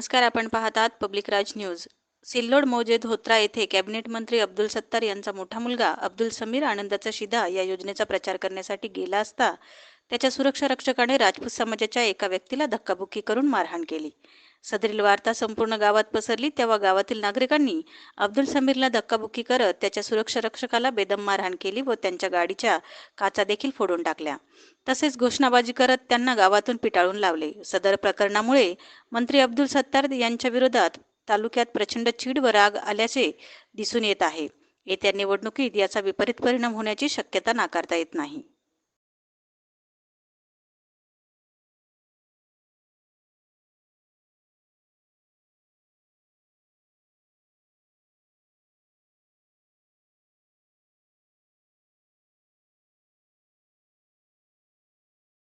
नमस्कार आपण पाहत आहात पब्लिक राज न्यूज. सिल्लोड मौजे धोत्रा येथे कॅबिनेट मंत्री अब्दुल सत्तार यांचा मोठा मुलगा अब्दुल समीर आनंदाचा शिधा या योजनेचा प्रचार करण्यासाठी गेला असता त्याच्या सुरक्षा रक्षकाने राजपूत समाजाच्या एका व्यक्तीला धक्काबुक्की करून मारहाण केली. सदरील वार्ता संपूर्ण गावात पसरली तेव्हा गावातील नागरिकांनी अब्दुल समीरला धक्काबुक्की करत त्याच्या सुरक्षा रक्षकाला बेदम मारहाण केली व त्यांच्या गाडीच्या काचा देखील फोडून टाकल्या. तसेच घोषणाबाजी करत त्यांना गावातून पिटाळून लावले. सदर प्रकरणामुळे मंत्री अब्दुल सत्तार यांच्या विरोधात तालुक्यात प्रचंड चीड व राग आल्याचे दिसून येत आहे. येत्या निवडणुकीत याचा विपरीत परिणाम होण्याची शक्यता नाकारता येत नाही.